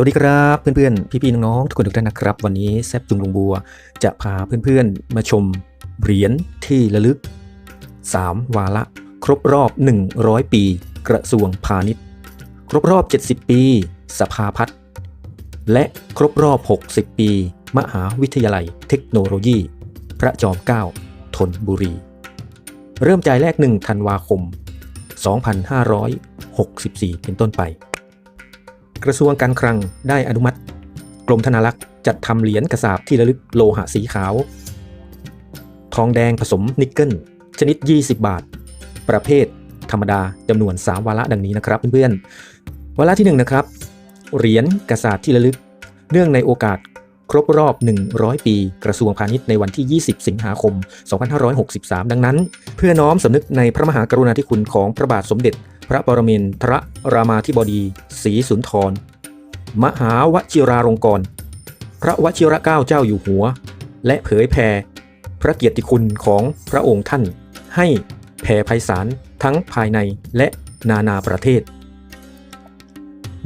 สวัสดีครับเพื่อนๆ พี่ๆน้องๆทุกคนทุกท่านนะครับ วันนี้แซบจุงลุงบัว จะพาเพื่อนๆ มาชมเหรียญที่ระลึก 3 วาระ ครบรอบ 100 ปี กระทรวงพาณิชย์ ครบรอบ 70 ปี สภาพัฒน์และครบรอบ 60 ปี มหาวิทยาลัยเทคโนโลยี พระจอมเกล้าธนบุรี เริ่มจ่ายแรก 1 ธันวาคม 2564 เป็นต้นไป กระทรวงการคลังได้อนุมัติ กรมธนารักษ์จัดทำเหรียญกระสาบที่ระลึกโลหะสีขาว ทองแดงผสมนิกเกิล ชนิด 20 บาท ประเภทธรรมดาจำนวน 3 วาระดังนี้นะครับเพื่อนๆวาระที่1นะครับเหรียญกระสาบที่ระลึก เนื่องในโอกาสครบรอบ 100 ปี กระทรวงพาณิชย์ในวันที่ 20 สิงหาคม 2563 ดังนั้น เพื่อน้อมสำนึกในพระมหากรุณาธิคุณของพระบาทสมเด็จ พระปรมินทรรามาธิบดีศรีสุนทร มหาวชิราลงกรณ์พระวชิรเกล้าเจ้าอยู่หัว และเผยแผ่พระเกียรติคุณของพระองค์ท่าน ให้แผ่ไพศาลทั้งภายในและนานาประเทศ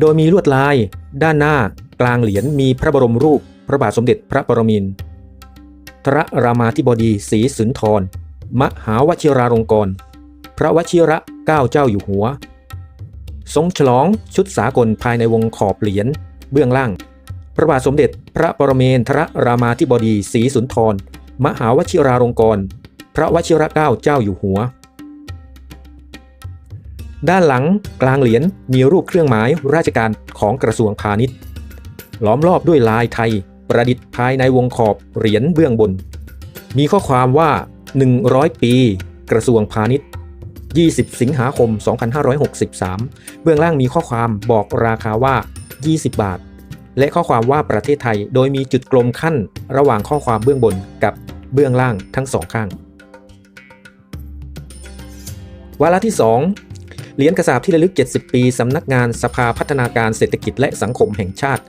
โดยมีลวดลายด้านหน้ากลางเหรียญมีพระบรมรูปพระบาทสมเด็จพระปรมินทรรามาธิบดีศรีสุนทร มหาวชิราลงกรณ์พระวชิระ ก้าเจ้าอยู่หัว ทรงฉลองชุดสากลภายในวงขอบเหรียญเบื้องล่าง พระบาทสมเด็จพระปรเมนทรรามาธิบดีศรีสุนทร มหาวชิราลงกรณ์พระวชิระเกล้าเจ้าอยู่หัว ด้านหลังกลางเหรียญมีรูปเครื่องหมายราชการของกระทรวงพาณิชย์ ล้อมรอบด้วยลายไทยประดิษฐ์ภายในวงขอบเหรียญเบื้องบน มีข้อความว่า 100 ปี กระทรวงพาณิชย์ 20 สิงหาคม 2563 เบื้องล่างมีข้อความบอกราคาว่า 20 บาท และข้อความว่าประเทศไทย โดยมีจุดกลมขั้นระหว่างข้อความเบื้องบนกับเบื้องล่างทั้งสองข้าง วาระที่ 2 เหรียญกระสาบที่ระลึก 70 ปี สำนักงานสภาพัฒนาการเศรษฐกิจและสังคมแห่งชาติ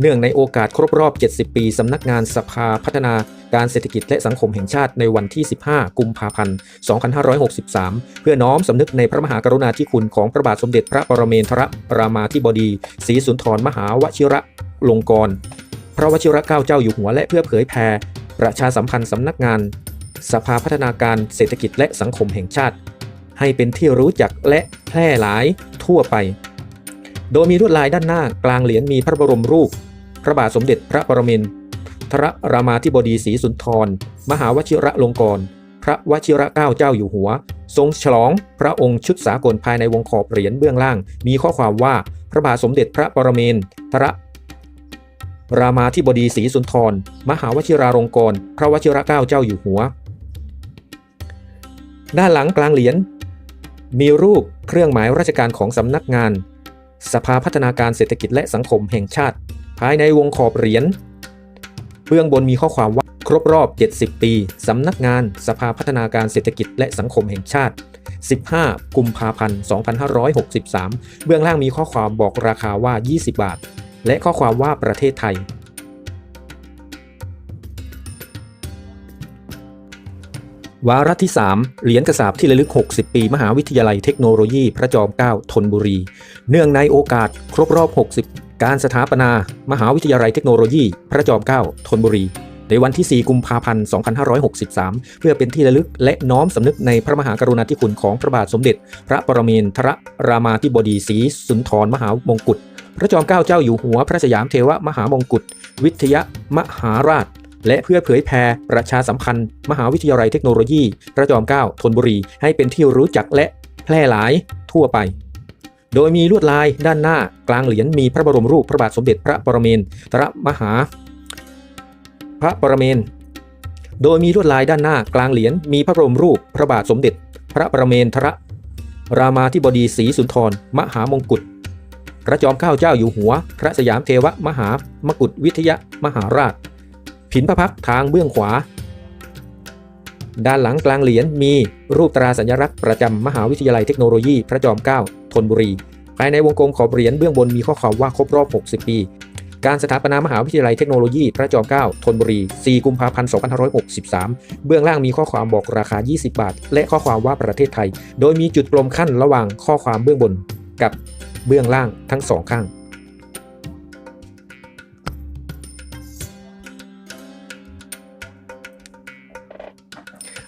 เนื่องในโอกาสครบรอบ 70 ปี สำนักงานสภาพัฒนาการเศรษฐกิจและสังคมแห่งชาติในวันที่ 15 กุมภาพันธ์ 2563 เพื่อน้อมสำนึกในพระมหากรุณาธิคุณของพระบาทสมเด็จพระปรเมนทรรามาธิบดีศรีสุนทรมหาวชิระลงกรณ์พระวชิระเกล้าเจ้าอยู่หัวและเพื่อเผยแผ่ประชาสัมพันธ์สำนักงาน สภาพัฒนาการเศรษฐกิจและสังคมแห่งชาติ ให้เป็นที่รู้จักและแพร่หลายทั่วไป โดยมีลวดลายด้านหน้ากลางเหรียญมีพระบรมรูป พระบาทสมเด็จพระปรมินทรรามาธิบดีศรีสุนทร มหาวชิระลงกรณพระวชิระเกล้าเจ้าอยู่หัว ทรงฉลองพระองค์ชุดสากลภายในวงขอบเหรียญเบื้องล่าง มีข้อความว่าพระบาทสมเด็จพระปรมินทรรามาธิบดีศรีสุนทร มหาวชิราลงกรณ์พระวชิระเกล้าเจ้าอยู่หัว ด้านหลังกลางเหรียญมีรูปเครื่องหมายราชการของสำนักงาน สภาพัฒนาการเศรษฐกิจและสังคมแห่งชาติ ภายในวงขอบเหรียญเบื้องบนมีข้อความว่าครบรอบ 70 ปี สำนักงานสภาพัฒนาการเศรษฐกิจและสังคมแห่งชาติ 15 กุมภาพันธ์ 2563 เบื้องล่างมีข้อความบอกราคาว่า 20 บาท และข้อความว่าประเทศไทย วาระที่ 3 เหรียญกระสาบที่ระลึก 60 ปี มหาวิทยาลัยเทคโนโลยี พระจอมเกล้าธนบุรี เนื่องในโอกาส ครบรอบ 60 การสถาปนา มหาวิทยาลัยเทคโนโลยี พระจอมเกล้าธนบุรี ในวันที่ 4 กุมภาพันธ์ 2563 เพื่อเป็นที่ระลึกและน้อมสำนึกในพระมหากรุณาธิคุณของพระบาทสมเด็จ พระปรมินทรรามาธิบดีศรีสุนทรมหามงกุฎพระจอมเกล้าเจ้าอยู่หัวพระสยามเทวมหามงกุฎวิทยมหาราช และเพื่อเผยแผ่ประชาสัมพันธ์ มหาวิทยาลัยเทคโนโลยี พระจอมเกล้าธนบุรี ให้เป็นที่รู้จักและแพร่หลายทั่วไป โดยมีลวดลายด้านหน้ากลางเหรียญมีพระบรมรูปพระบาทสมเด็จพระปรเมนทรมหา พระปรเมนโดยมีลวดลายด้านหน้ากลางเหรียญมีพระบรมรูปพระบาทสมเด็จ พระปรเมนทรรามาธิบดีศรีสุนทร มหามงกุฎพระจอมเกล้าเจ้าอยู่หัว พระสยามเทวมหามกุฎวิทยมหาราช ผินพระพักทางเบื้องขวา ด้านหลังกลางเหรียญมีรูปตราสัญลักษณ์ประจำมหาวิทยาลัยเทคโนโลยีพระจอมเกล้าธนบุรี ภายในวงกลมขอบเหรียญเบื้องบนมีข้อความว่าครบรอบ 60 ปี การสถาปนามหาวิทยาลัยเทคโนโลยีพระจอมเกล้าธนบุรี 4 กุมภาพันธ์ 2563 เบื้องล่างมีข้อความบอกราคา 20 บาท และข้อความว่าประเทศไทย โดยมีจุดกลมขั้นระหว่างข้อความเบื้องบนกับเบื้องล่างทั้งสองข้าง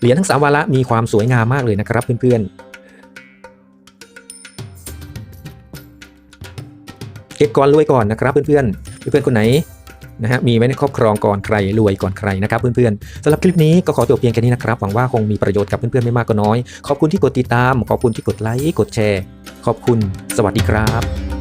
เหรียญทั้งสามวาระมีความสวยงามมากเลยนะครับเพื่อนๆ เก็บก่อนรวยก่อนนะครับเพื่อนๆ เพื่อนๆคนไหนนะฮะมีไว้ในครอบครองก่อนใครรวยก่อนใครนะครับเพื่อนๆสำหรับคลิปนี้ก็ขอจบเพียงแค่นี้นะครับหวังว่าคงมีประโยชน์กับเพื่อนๆไม่มากก็น้อย ขอบคุณที่กดติดตาม ขอบคุณที่กดไลค์กดแชร์ ขอบคุณสวัสดีครับ